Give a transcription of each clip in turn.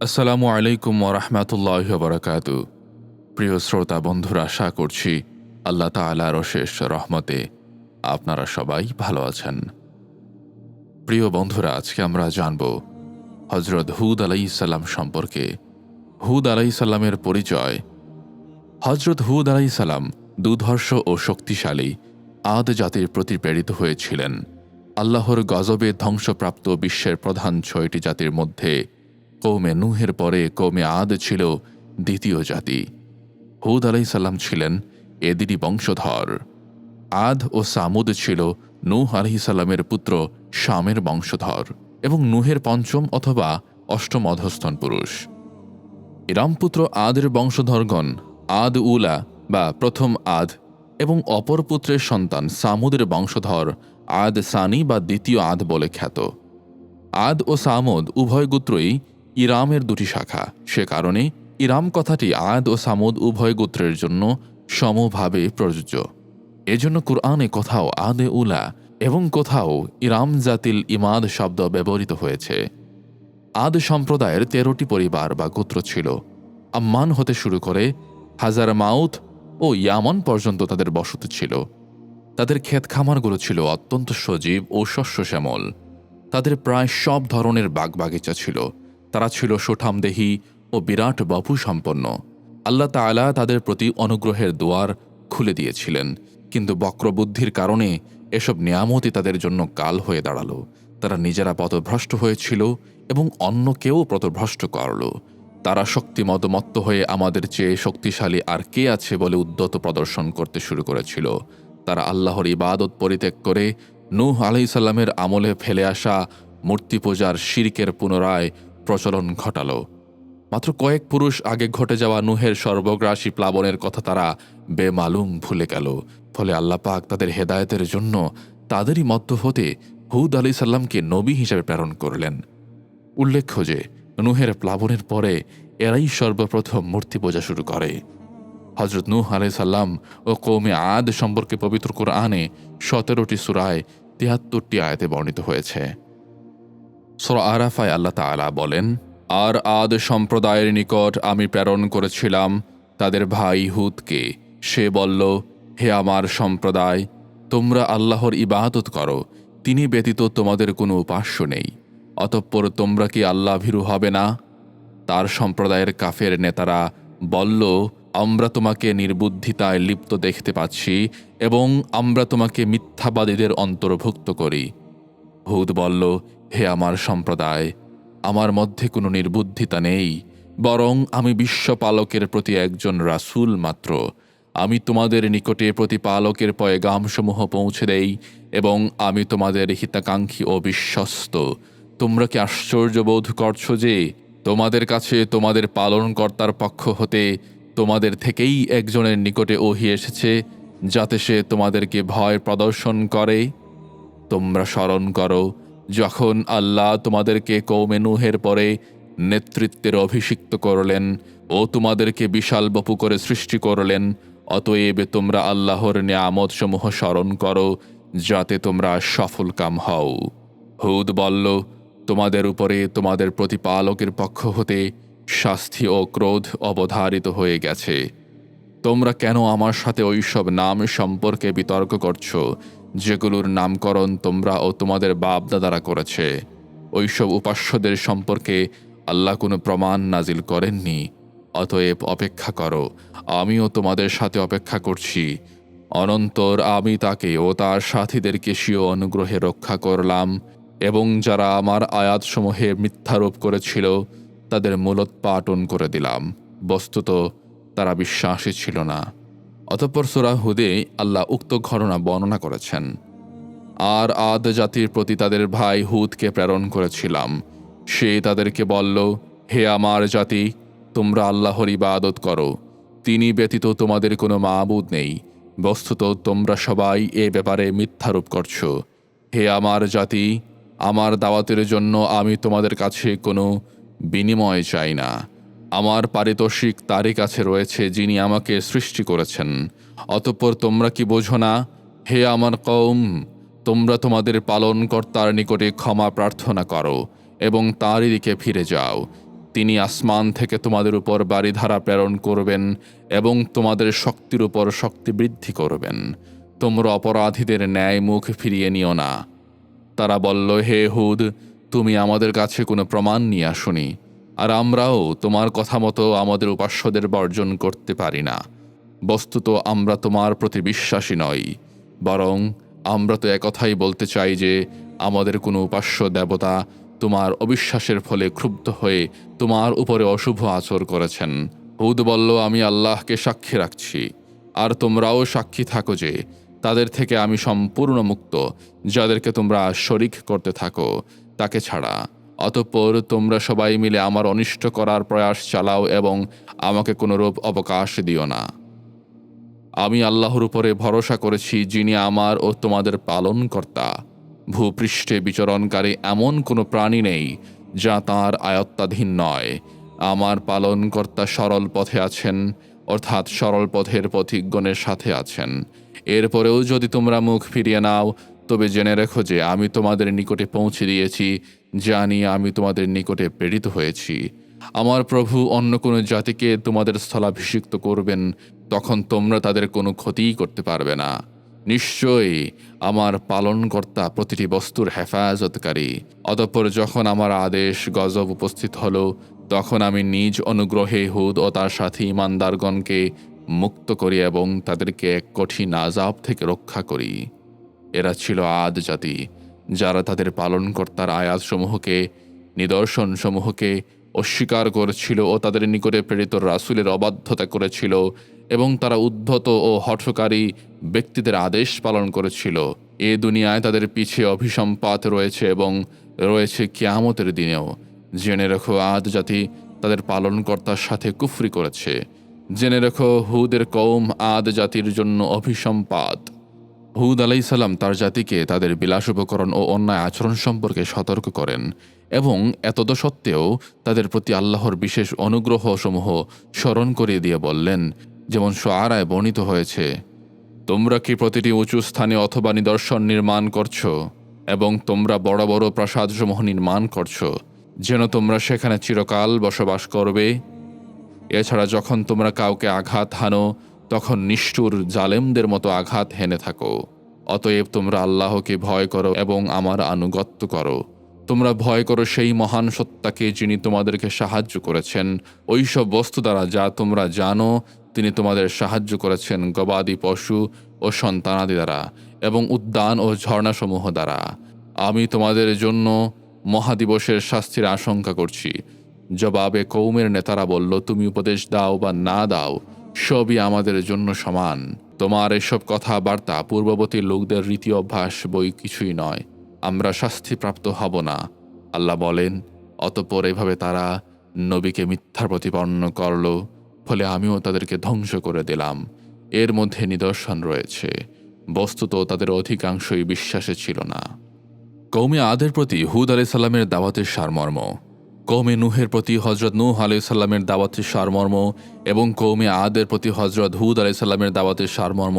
আসসালামু আলাইকুম ওরহমতুল্লাহ বরকাত প্রিয় শ্রোতা বন্ধুরা, আশা করছি আল্লাহ তালার অশেষ রহমতে আপনারা সবাই ভালো আছেন। প্রিয় বন্ধুরা, আজকে আমরা জানব হজরত হুদ আলাই আলাইসাল্লাম সম্পর্কে। হুদ আলাইসাল্লামের পরিচয়। হজরত হুদ আলাইসাল্লাম দুধর্ষ ও শক্তিশালী, আদ জাতির প্রতি প্রেরিত হয়েছিলেন। আল্লাহর গজবে ধ্বংসপ্রাপ্ত বিশ্বের প্রধান ছয়টি জাতির মধ্যে কৌমে নুহের পরে কৌমে আদ ছিল দ্বিতীয় জাতি। হুদ আলাইসাল্লাম ছিলেন এদিরই বংশধর। আদ ও সামুদ ছিল নূহ আলহিসাল্লামের পুত্র শামের বংশধর এবং নুহের পঞ্চম অথবা অষ্টম অধস্তন পুরুষ। ইরামপুত্র আদের বংশধরগণ আদ উলা বা প্রথম আদ এবং অপর পুত্রের সন্তান সামুদের বংশধর আদ সানি বা দ্বিতীয় আদ বলে খ্যাত। আদ ও সামুদ উভয় গোত্রই ইরামের দুটি শাখা। সে কারণে ইরাম কথাটি আদ ও সামুদ উভয় গোত্রের জন্য সমভাবে প্রযোজ্য। এজন্য কুরআনে কোথাও আদে উলা এবং কোথাও ইরাম জাতিল ইমাদ শব্দ ব্যবহৃত হয়েছে। আদ সম্প্রদায়ের তেরোটি পরিবার বা গোত্র ছিল। আম্মান হতে শুরু করে হাজার মাউথ ও ইয়ামন পর্যন্ত তাদের বসতি ছিল। তাদের ক্ষেত খামারগুলো ছিল অত্যন্ত সজীব ও শস্য শ্যামল তাদের প্রায় সব ধরনের বাগবাগিচা ছিল। তারা ছিল সুঠামদেহী ও বিরাট বপু সম্পন্ন আল্লাহ তাআলা তাদের প্রতি অনুগ্রহের দুয়ার খুলে দিয়েছিলেন। কিন্তু বক্রবুদ্ধির কারণে এসব নিয়ামতই তাদের জন্য কাল হয়ে দাঁড়াল। তারা নিজেরা পথভ্রষ্ট হয়েছিল এবং অন্যকেও পথভ্রষ্ট করল। তারা শক্তি শক্তিমদমত্ত হয়ে আমাদের চেয়ে শক্তিশালী আর কে আছে বলে উদ্যত প্রদর্শন করতে শুরু করেছিল। তারা আল্লাহর ইবাদত পরিত্যাগ করে নূহ আলাইসাল্লামের আমলে ফেলে আসা মূর্তি পূজার শিরকের পুনরায় প্রচলন ঘটাল। মাত্র কয়েক পুরুষ আগে ঘটে যাওয়া নুহের সর্বগ্রাসী প্লাবনের কথা তারা বেমালুম ভুলে গেল। ফলে আল্লাহ পাক তাদের হেদায়তের জন্য তাদেরই মধ্য হতে হুদ আলি সাল্লামকে নবী হিসেবে প্রেরণ করলেন। উল্লেখ্য যে, নুহের প্লাবনের পরে এরাই সর্বপ্রথম মূর্তি পূজা শুরু করে। হজরত নূহ আলাই সাল্লাম ও কৌমে আদ সম্পর্কে পবিত্র কোরআনে সতেরোটি সুরায় তিয়াত্তরটি আয়াতে বর্ণিত হয়েছে। সোরা আরাফায় আল্লাহ তাআলা বলেন, আর আদ সম্প্রদায়ের নিকট আমি প্রেরণ করেছিলাম তাদের ভাই হুদকে। সে বলল, হে আমার সম্প্রদায়, তোমরা আল্লাহর ইবাদত করো। তিনি ব্যতীত তোমাদের কোনো উপাস্য নেই। অতঃপর তোমরা কি আল্লাহ ভীরু হবে না? তার সম্প্রদায়ের কাফের নেতারা বলল, আমরা তোমাকে নির্বুদ্ধিতায় লিপ্ত দেখতে পাচ্ছি এবং আমরা তোমাকে মিথ্যাবাদীদের অন্তর্ভুক্ত করি। হুদ বলল হে আমার সম্প্রদায়, আমার মধ্যে কোনো নির্বুদ্ধিতা নেই, বরং আমি বিশ্বপালকের প্রতি একজন রাসূল মাত্র। আমি তোমাদের নিকটে প্রতিপালকের পয়গামসমূহ পৌঁছে দেই এবং আমি তোমাদের হিতাকাঙ্ক্ষী ও বিশ্বস্ত। তোমরা কি আশ্চর্য বোধ করছ যে, তোমাদের কাছে তোমাদের পালনকর্তার পক্ষ হতে তোমাদের থেকেই একজনের নিকটে ওহি এসেছে, যাতে সে তোমাদেরকে ভয় প্রদর্শন করে? তোমরা স্মরণ করো যখন আল্লাহ তোমাদেরকে কৌমেনুহের পরে নেতৃত্বের অভিষিক্ত করলেন ও তোমাদেরকে বিশাল বপু করে সৃষ্টি করলেন, অতএব তোমরা আল্লাহর নিয়ামত সমূহ স্মরণ করো, যাতে তোমরা সফল কাম হও। হুদ বলল, তোমাদের উপরে তোমাদের প্রতিপালকের পক্ষ হতে শাস্তি ও ক্রোধ অবধারিত হয়ে গেছে। তোমরা কেন আমার সাথে ওইসব নাম সম্পর্কে বিতর্ক করছ? যেগুলোর নামকরণ তোমরা ও তোমাদের বাপ দাদারা করেছে। ওইসব উপাস্যদের সম্পর্কে আল্লাহ কোনো প্রমাণ নাজিল করেননি। অতএব অপেক্ষা করো, আমিও তোমাদের সাথে অপেক্ষা করছি। অনন্তর আমি তাকে ও তার সাথীদেরকে স্বীয় অনুগ্রহে রক্ষা করলাম এবং যারা আমার আয়াতসমূহে মিথ্যারোপ করেছিল, তাদের মূলোৎপাটন করে দিলাম। বস্তুত তারা বিশ্বাসী ছিল না। অতঃপর সুরা হুদে আল্লাহ উক্ত ঘটনা বর্ণনা করেছেন। আর আদ জাতির প্রতি তাদের ভাই হুদকে প্রেরণ করেছিলাম। সে তাদেরকে বলল, হে আমার জাতি, তোমরা আল্লাহর ইবাদত করো। তিনি ব্যতীত তোমাদের কোনো মাবুদ নেই। বস্তুত তোমরা সবাই এ ব্যাপারে মিথ্যারোপ করছ। হে আমার জাতি, আমার দাওয়াতের জন্য আমি তোমাদের কাছে কোনো বিনিময় চাই না। আমার পারিতোষিক তারই কাছে রয়েছে যিনি আমাকে সৃষ্টি করেছেন। অতঃপর তোমরা কি বোঝো না, হে আমার কৌম তোমরা তোমাদের পালনকর্তার নিকটে ক্ষমা প্রার্থনা করো এবং তাঁরই দিকে ফিরে যাও। তিনি আসমান থেকে তোমাদের উপর বাড়িধারা প্রেরণ করবেন এবং তোমাদের শক্তির উপর শক্তি বৃদ্ধি করবেন। তোমরা অপরাধীদের ন্যায় মুখ ফিরিয়ে নিও না। তারা বলল, হে হুদ, তুমি আমাদের কাছে কোনো প্রমাণ নিয়ে আসুনি। আর আমরাও তোমার কথা মতো আমাদের উপাস্যদের বর্জন করতে পারি না। বস্তুত আমরা তোমার প্রতি বিশ্বাসী নই, বরং আমরা তো একথাই বলতে চাই যে, আমাদের কোনো উপাস্য দেবতা তোমার অবিশ্বাসের ফলে ক্ষুব্ধ হয়ে তোমার উপরে অশুভ আচর করেছেন। হুদ বলল, আমি আল্লাহকে সাক্ষী রাখছি। আর তোমরাও সাক্ষী থাকো যে, তাদের থেকে আমি সম্পূর্ণ মুক্ত। যাদেরকে তোমরা শরিক করতে থাকো, তাকে ছাড়া অতঃপর তোমরা সবাই মিলে আমার অনিষ্ট করার প্রয়াস চালাও এবং আমাকে কোনোরূপ অবকাশ দিও না। আমি আল্লাহর উপরে ভরসা করেছি, যিনি আমার ও তোমাদের পালনকর্তা। ভূপৃষ্ঠে বিচরণকারী এমন কোনো প্রাণী নেই, যা তাঁর আয়ত্তাধীন নয়। আমার পালনকর্তা সরল পথে আছেন, অর্থাৎ সরল পথের পথিকগণের সাথে আছেন। এরপরেও যদি তোমরা মুখ ফিরিয়ে নাও তবে জেনে রেখো যে আমি তোমাদের নিকটে পৌঁছে দিয়েছি, জানি আমি তোমাদের নিকটে প্রেরিত হয়েছি। আমার প্রভু অন্য কোনো জাতিকে তোমাদের স্থলাভিষিক্ত করবেন, তখন তোমরা তাদের কোনো ক্ষতিই করতে পারবে না। নিশ্চয়ই আমার পালনকর্তা প্রতিটি বস্তুর হেফাজতকারী। অতঃপর যখন আমার আদেশ গজব উপস্থিত হলো, তখন আমি নিজ অনুগ্রহে হুদ ও তার সাথে ইমানদারগণকে মুক্ত করি এবং তাদেরকে এক কঠিন আজাব থেকে রক্ষা করি। এরা ছিল আদ জাতি, যারা তাদের পালনকর্তার আয়াতসমূহকে, নিদর্শনসমূহকে অস্বীকার করেছিল ও তাদের নিকটে প্রেরিত রাসুলের অবাধ্যতা করেছিল এবং তারা উদ্ধত ও হঠকারী ব্যক্তিদের আদেশ পালন করেছিল। এ দুনিয়ায় তাদের পিছে অভিসম্পাত রয়েছে এবং রয়েছে কিয়ামতের দিনেও। জেনে রেখো, আদ জাতি তাদের পালনকর্তার সাথে কুফরি করেছে। জেনে রেখো, হুদের কৌম আদ জাতির জন্য অভিসম্পাত। হুদ আলাইসাল্লাম তার জাতিকে তাদের বিলাস উপকরণ ও অন্যায় আচরণ সম্পর্কে সতর্ক করেন এবং এতদ সত্ত্বেও তাদের প্রতি আল্লাহর বিশেষ অনুগ্রহ সমূহ স্মরণ করিয়ে দিয়ে বললেন, যেমন সোয়ারায় বর্ণিত হয়েছে, তোমরা কি প্রতিটি উঁচু স্থানে অথবা নিদর্শন নির্মাণ করছ এবং তোমরা বড় বড় প্রাসাদসমূহ নির্মাণ করছ, যেন তোমরা সেখানে চিরকাল বসবাস করবে? এছাড়া যখন তোমরা কাউকে আঘাত হানো তখন নিষ্ঠুর জালেমদের মতো আঘাত হেনে থাকো। অতএব তোমরা আল্লাহকে ভয় করো এবং আমার আনুগত্য করো। তোমরা ভয় করো সেই মহান সত্তাকে যিনি তোমাদেরকে সাহায্য করেছেন। ওই সব বস্তু দ্বারা যা তোমরা জানো, তিনি তোমাদের সাহায্য করেছেন গবাদি পশু ও সন্তানাদি দ্বারা এবং উদ্যান ও ঝর্ণাসমূহ দ্বারা। আমি তোমাদের জন্য মহাদিবসের শাস্তির আশঙ্কা করছি। জবাবে কৌমের নেতারা বলল, তুমি উপদেশ দাও বা না দাও সবই আমাদের জন্য সমান। তোমার এসব কথাবার্তা পূর্ববর্তী লোকদের রীতি অভ্যাস বই কিছুই নয়। আমরা শাস্তিপ্রাপ্ত হব না। আল্লাহ বলেন, অতপর এভাবে তারা নবীকে মিথ্যার প্রতিপন্ন করল, ফলে আমিও তাদেরকে ধ্বংস করে দিলাম। এর মধ্যে নিদর্শন রয়েছে। বস্তুত তাদের অধিকাংশই বিশ্বাসে ছিল না। কৌমে আদের প্রতি হুদ আলি সাল্লামের দাওয়াতের সারমর্ম। কৌমে নুহের প্রতি হজরত নূহ আলি সাল্লামের দাওয়াতের সারমর্ম এবং কৌমে আদের প্রতি হজরত হুদ আলি সাল্লামের দাওয়াতের সারমর্ম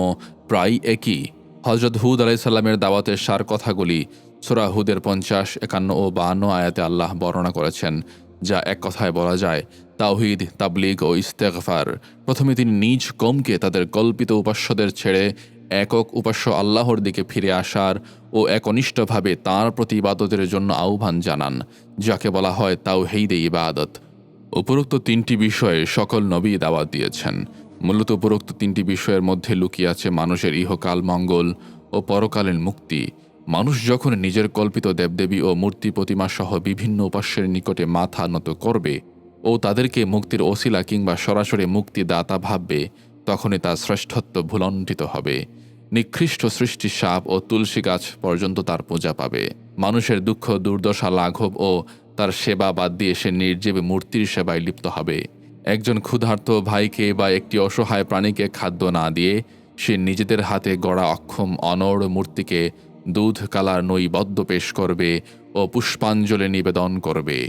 প্রায় একই। হজরত হুদ আলাই সাল্লামের দাওয়াতের সার কথাগুলি সুরা হুদের পঞ্চাশ, একান্ন ও বাহান্ন আয়াতে আল্লাহ বর্ণনা করেছেন, যা এক কথায় বলা যায়, তাওহিদ, তাবলিগ ও ইস্তেগফার। প্রথমে তিনি নিজ কমকে তাদের কল্পিত উপাস্যদের ছেড়ে একক উপাস্য আল্লাহর দিকে ফিরে আসার ও একনিষ্ঠভাবে তাঁর প্রতি ইবাদতের জন্য আহ্বান জানান, যাকে বলা হয় তাওহিদে ইবাদত। উপরোক্ত তিনটি বিষয়ে সকল নবী দাওয়াত দিয়েছেন। মূলত উপরোক্ত তিনটি বিষয়ের মধ্যে লুকিয়ে আছে মানুষের ইহকাল মঙ্গল ও পরকালীন মুক্তি। মানুষ যখন নিজের কল্পিত দেবদেবী ও মূর্তি প্রতিমা সহ বিভিন্ন উপাস্যের নিকটে মাথা নত করবে ও তাদেরকে মুক্তির ওসিলা কিংবা সরাসরি মুক্তিদাতা ভাববে তখনই তার শ্রেষ্ঠত্ব ভুলণ্ঠিত হবে। নিকৃষ্ট সৃষ্টি সাপ ও তুলসী গাছ পর্যন্ত তার পূজা পাবে। মানুষের দুঃখ, দুর্দশা, লাঘব ও তার সেবা বাদ দিয়ে সে নির্জীবে মূর্তির সেবায় লিপ্ত হবে। একজন ক্ষুধার্ত ভাইকে বা একটি অসহায় প্রাণীকে খাদ্য না দিয়ে সে নিজেদের হাতে গড়া অক্ষম, অনড় মূর্তিকে দুধ, কালার, নৈবদ্য পেশ করবে ও পুষ্পাঞ্জলি নিবেদন করবে।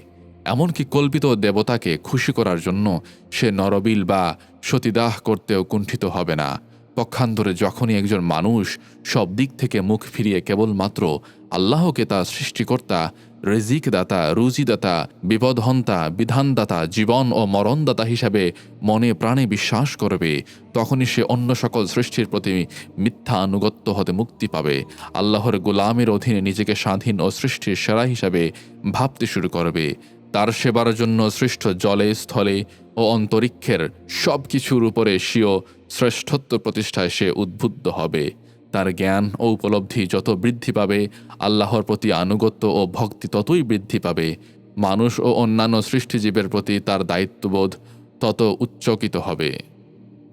এমনকি কল্পিত দেবতাকে খুশি করার জন্য সে নরবিল বা সতীদাহ করতেও কুণ্ঠিত হবে না। পক্ষান্তরে যখনই একজন মানুষ সব দিক থেকে মুখ ফিরিয়ে কেবলমাত্র আল্লাহকে তার সৃষ্টিকর্তা, রেজিকদাতা, রুজিদাতা, বিপদহন্তা, বিধানদাতা, জীবন ও মরণদাতা হিসাবে মনে প্রাণে বিশ্বাস করবে, তখনই সে অন্য সকল সৃষ্টির প্রতি মিথ্যা আনুগত্য হতে মুক্তি পাবে। আল্লাহর গোলামের অধীনে নিজেকে স্বাধীন ও সৃষ্টির সেরা হিসাবে ভাবতে শুরু করবে। তার সেবার জন্য সৃষ্ট জলে, স্থলে ও অন্তরিক্ষের সব কিছুর উপরে স্বীয় শ্রেষ্ঠত্ব প্রতিষ্ঠায় সে উদ্বুদ্ধ হবে। তার জ্ঞান ও উপলব্ধি যত বৃদ্ধি পাবে, আল্লাহর প্রতি আনুগত্য ও ভক্তি ততই বৃদ্ধি পাবে। মানুষ ও অন্যান্য সৃষ্টিজীবের প্রতি তার দায়িত্ববোধ তত উচ্চকিত হবে।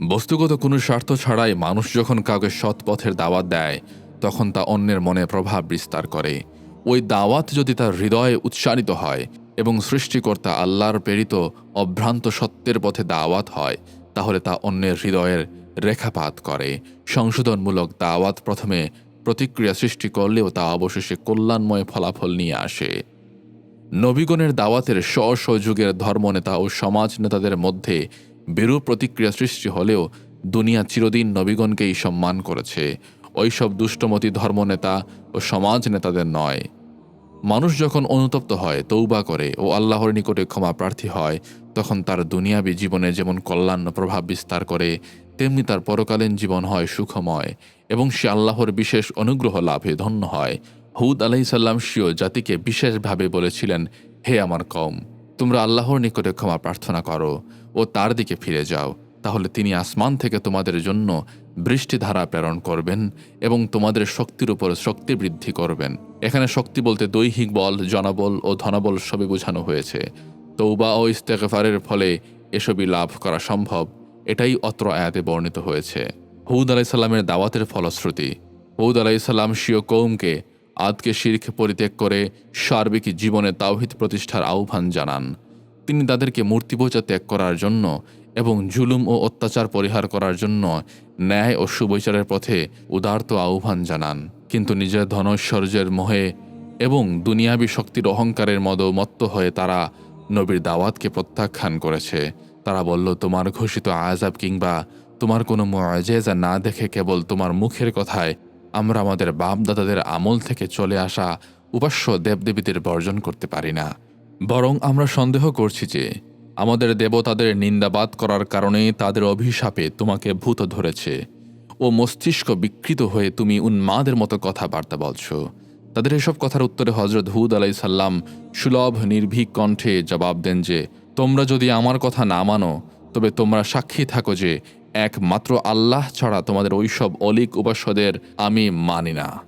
বস্তুগত কোনো স্বার্থ ছাড়াই মানুষ যখন কাউকে সৎ পথের দাওয়াত দেয়, তখন তা অন্যের মনে প্রভাব বিস্তার করে। ওই দাওয়াত যদি তার হৃদয়ে উৎসারিত হয় এবং সৃষ্টিকর্তা আল্লাহর প্রেরিত অভ্রান্ত সত্যের পথে দাওয়াত হয়, তাহলে তা অন্যের হৃদয়ের রেখাপাত করে। সংশোধনমূলক দাওয়াত প্রথমে প্রতিক্রিয়া সৃষ্টি করলেও তা অবশেষে কল্যাণময় ফলাফল নিয়ে আসে। নবীগণের দাওয়াতের স্ব ধর্মনেতা ও সমাজ নেতাদের মধ্যে বিরূপ প্রতিক্রিয়া সৃষ্টি হলেও দুনিয়া চিরদিন নবীগণকেই সম্মান করেছে। ওইসব দুষ্টমতী ধর্মনেতা ও সমাজ নেতাদের নয়। মানুষ যখন অনুতপ্ত হয় তৌবা করে ও আল্লাহর নিকটে ক্ষমা প্রার্থী হয়, তখন তার দুনিয়াবি জীবনে যেমন কল্যাণ প্রভাব বিস্তার করে, তেমনি তার পরকালীন জীবন হয় সুখময় এবং সে আল্লাহর বিশেষ অনুগ্রহ লাভে ধন্য হয়। হুদ আলাইসাল্লাম সিও জাতিকে বিশেষভাবে বলেছিলেন, হে আমার কম তোমরা আল্লাহর নিকটে ক্ষমা প্রার্থনা করো ও তার দিকে ফিরে যাও। তাহলে তিনি আসমান থেকে তোমাদের জন্য বৃষ্টিধারা প্রেরণ করবেন এবং তোমাদের শক্তির উপর শক্তি বৃদ্ধি করবেন। এখানে শক্তি বলতে দৈহিক বল, জনবল ও ধনবল সবই বোঝানো হয়েছে। তৌবা ও ইস্তেকফারের ফলে এসবই লাভ করা সম্ভব। এটাই অত্র আয়াতে বর্ণিত হয়েছে। হৌদ আলাইসাল্লামের দাওয়াতের ফলশ্রুতি। হৌদ আলাইসাল্লাম শিও কৌমকে আদকে শির্ক পরিত্যাগ করে সার্বিক জীবনে তাওহিদ প্রতিষ্ঠার আহ্বান জানান। তিনি তাদেরকে মূর্তিপূজা ত্যাগ করার জন্য এবং জুলুম ও অত্যাচার পরিহার করার জন্য ন্যায় ও সুবৈচারের পথে উদার্ত আহ্বান জানান। কিন্তু নিজের ধনৈশ্বর্যের মোহে এবং দুনিয়াবী শক্তির অহংকারের মদ মত্ত হয়ে তারা নবীর দাওয়াতকে প্রত্যাখ্যান করেছে। তারা বলল, তোমার ঘোষিত আজাব কিংবা তোমার কোনো মজেজা না দেখে কেবল তোমার মুখের কথায় আমরা আমাদের বাপদাদাদের আমল থেকে চলে আসা উপাস্য দেবদেবীদের বর্জন করতে পারি না। বরং আমরা সন্দেহ করছি যে আমাদের দেবতাদের নিন্দাবাদ করার কারণে তাদের অভিশাপে তোমাকে ভূত ধরেছে। ও মস্তিষ্ক বিকৃত হয়ে তুমি উন্মাদের মতো কথাবার্তা বলছ। তাদের এসব কথার উত্তরে হজরত হুদ আলাই সাল্লাম সুলভ, নির্ভীক কণ্ঠে জবাব দেন যে, তোমরা যদি আমার কথা না মানো, তবে তোমরা সাক্ষী থাকো যে, একমাত্র আল্লাহ ছাড়া তোমাদের ওইসব অলিক উপাস্যদের আমি মানি না।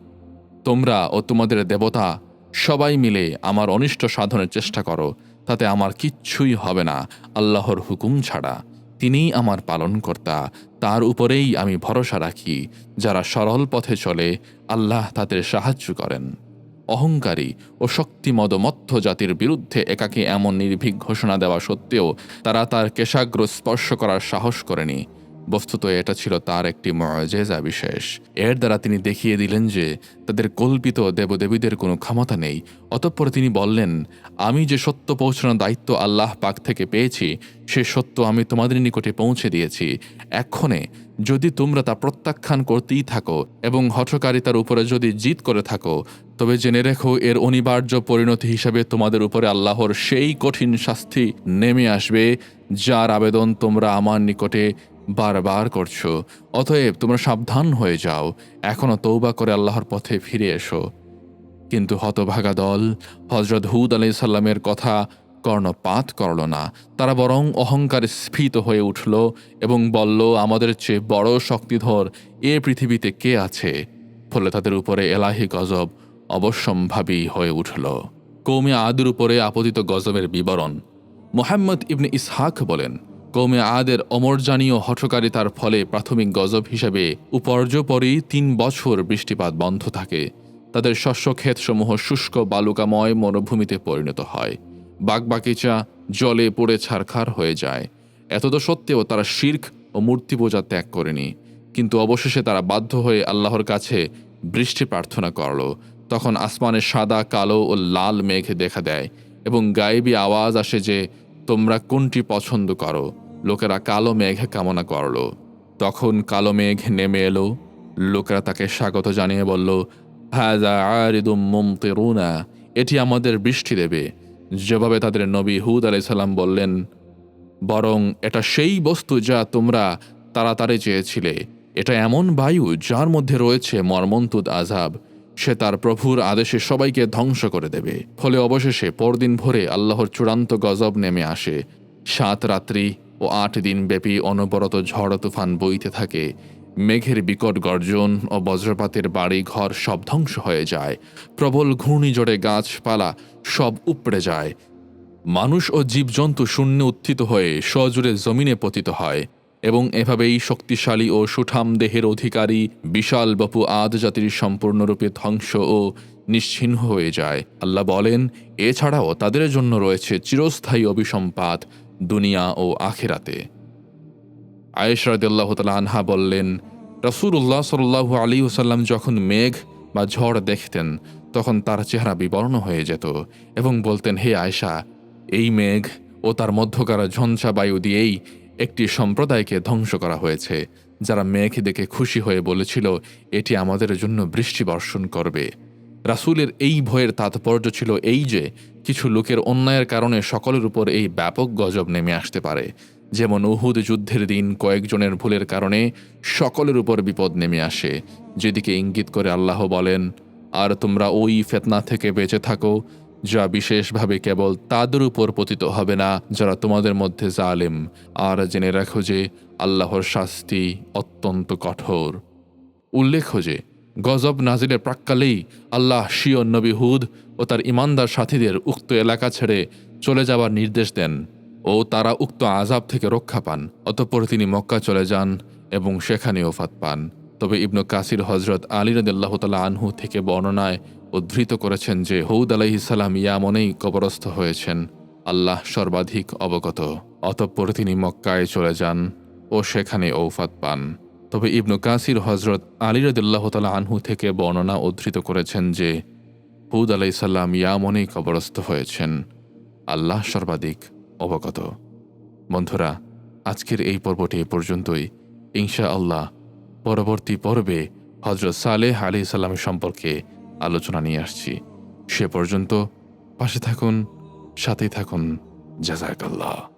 তোমরা ও তোমাদের দেবতা সবাই মিলে আমার অনিষ্ট সাধনের চেষ্টা করো। তাতে আমার কিচ্ছুই হবে না, আল্লাহর হুকুম ছাড়া। তিনিই আমার পালনকর্তা, তার উপরেই আমি ভরসা রাখি। যারা সরল পথে চলে, আল্লাহ তাদের সাহায্য করেন। অহংকারী ও শক্তিমদ মধ্য জাতির বিরুদ্ধে একাকে এমন নির্ভীক ঘোষণা দেওয়া সত্ত্বেও তারা তার কেশাগ্র স্পর্শ করার সাহস করেনি। বস্তুত এটা ছিল তার একটি মজেজা বিশেষ। এর দ্বারা তিনি দেখিয়ে দিলেন যে তাদের কল্পিত দেবদেবীদের কোনো ক্ষমতা নেই। অতঃপর তিনি বললেন, আমি যে সত্য পৌঁছানোর দায়িত্ব আল্লাহ পাক থেকে পেয়েছি, সে সত্য আমি তোমাদের নিকটে পৌঁছে দিয়েছি। এক্ষণে যদি তোমরা তা প্রত্যাখ্যান করতেই থাকো এবং হঠকারিতার উপরে যদি জিত করে থাকো, তবে জেনে রেখো এর অনিবার্য পরিণতি হিসাবে তোমাদের উপরে আল্লাহর সেই কঠিন শাস্তি নেমে আসবে, যার আবেদন তোমরা আমার নিকটে বারবার করছ। অতএব তোমরা সাবধান হয়ে যাও। এখনও তৌবা করে আল্লাহর পথে ফিরে এসো। কিন্তু হতভাগা দল হজরত হুদ আলাই সাল্লামের কথা কর্ণপাত করল না। তারা বরং অহংকার স্ফীত হয়ে উঠল এবং বলল, আমাদের চেয়ে বড় শক্তিধর এ পৃথিবীতে কে আছে? ফলে তাদের উপরে এলাহি গজব অবশ্যম্ভাবী হয়ে উঠল। কৌমে আদের উপরে আপতিত গজবের বিবরণ। মোহাম্মদ ইবনে ইসহাক বলেন কৌমে আদের অমরজানীয় হঠকারিতার ফলে প্রাথমিক গজব হিসেবে উপর্যপরই তিন বছর বৃষ্টিপাত বন্ধ থাকে। তাদের শস্য শস্যক্ষেতসমূহ শুষ্ক বালুকাময় মরুভূমিতে পরিণত হয়। বাগবাগিচা, জলে পড়ে ছারখার হয়ে যায়। এতদ সত্ত্বেও তারা শির্ক ও মূর্তি পূজা ত্যাগ করেনি। কিন্তু অবশেষে তারা বাধ্য হয়ে আল্লাহর কাছে বৃষ্টি প্রার্থনা করল। তখন আসমানে সাদা, কালো ও লাল মেঘ দেখা দেয় এবং গায়েবী আওয়াজ আসে যে তোমরা কোনটি পছন্দ করো? লোকেরা কালো মেঘ কামনা করল। তখন কালো মেঘ নেমে এলো। লোকেরা তাকে স্বাগত জানিয়ে বলল হাজা আরিদুম মুমতিরুনা, এটি আমাদের বৃষ্টি দেবে। যেভাবে তাদের নবী হুদ আলাইসাল্লাম বললেন, বরং এটা সেই বস্তু যা তোমরা তাড়াতাড়ি চেয়েছিলে। এটা এমন বায়ু যার মধ্যে রয়েছে মর্মন্তুদ আজাব সে তার প্রভুর আদেশে সবাইকে ধ্বংস করে দেবে। ফলে অবশেষে পরদিন ভোরে আল্লাহর চূড়ান্ত গজব নেমে আসে। সাত রাত্রি ও আট দিন ব্যাপী অনবরত ঝড় তুফান বইতে থাকে। মেঘের বিকট গর্জন ও বজ্রপাতের বাড়ি ঘর সব ধ্বংস হয়ে যায়। প্রবল ঘূর্ণিঝড়ে গাছপালা সব উপড়ে যায়। মানুষ ও জীবজন্তু শূন্যে উত্থিত হয়ে সজুরে জমিনে পতিত হয়। এবং এভাবেই শক্তিশালী ও সুঠাম দেহের অধিকারী বিশাল বপু আদ জাতির সম্পূর্ণরূপে ধ্বংস ও নিশ্চিহ্ন হয়ে যায়। আল্লাহ বলেন, এছাড়াও তাদের জন্য রয়েছে চিরস্থায়ী অভিসম্পাত দুনিয়া ও আখেরাতে। আয়েশ রাদিল্লাহ তালা আনহা বললেন রসুল্লাহ সাল্লাহ আলী ওসাল্লাম যখন মেঘ বা ঝড় দেখতেন, তখন তার চেহারা বিবর্ণ হয়ে যেত এবং বলতেন, হে আয়েশা, এই মেঘ ও তার মধ্যকার ঝঞ্ঝা বায়ু দিয়েই একটি সম্প্রদায়কে ধ্বংস করা হয়েছে, যারা মেঘ দেখে খুশি হয়ে বলেছিল, এটি আমাদের জন্য বৃষ্টি বর্ষণ করবে। রাসূলের এই ভয়ের তাৎপর্য ছিল এই যে, কিছু লোকের অন্যায়ের কারণে সকলের উপর এই ব্যাপক গজব নেমে আসতে পারে। যেমন উহুদ যুদ্ধের দিন কয়েকজনের ভুলের কারণে সকলের উপর বিপদ নেমে আসে। যেদিকে ইঙ্গিত করে আল্লাহ বলেন, আর তোমরা ওই ফেতনা থেকে বেঁচে থাকো যা বিশেষভাবে কেবল তাদের উপর পতিত হবে না, যারা তোমাদের মধ্যে জালেম। আর জেনে রাখো যে আল্লাহর শাস্তি অত্যন্ত কঠোর। উল্লেখ্য যে, গজব নাজিলের প্রাক্কালেই আল্লাহ শিও নবী হুদ ও তার ইমানদার সাথীদের উক্ত এলাকা ছেড়ে চলে যাওয়ার নির্দেশ দেন ও তারা উক্ত আজাব থেকে রক্ষা পান। অতঃপর তিনি মক্কা চলে যান এবং সেখানে ওফাত পান। তবে ইবনু কাসির হজরত আলী রদুল্লাহ তালা আনহু থেকে বর্ণনায় উদ্ধৃত করেছেন যে হৌদ আলাইহিসাল্লাম ইয়ামনেই কবরস্থ হয়েছেন, আল্লাহ সর্বাধিক অবগত। অতঃপর তিনি মক্কায় চলে যান ও সেখানে ঔফাত পান। তবে ইবনু কাসির হজরত আলী রদুল্লাহ তালা আনহু থেকে বর্ণনা উদ্ধৃত করেছেন যে হুদ আলাইসাল্লাম ইয়ামনেই কবরস্থ হয়েছেন, আল্লাহ সর্বাধিক অবগত। বন্ধুরা, আজকের এই পর্বটি পর্যন্তই। ইনশা আল্লাহ পরবর্তী পর্বে হজরত সালেহ আলি সাল্লামের সম্পর্কে আলোচনা নিয়ে আসছি। সে পর্যন্ত পাশে থাকুন সাথেই থাকুন। জাজাকাল্লাহ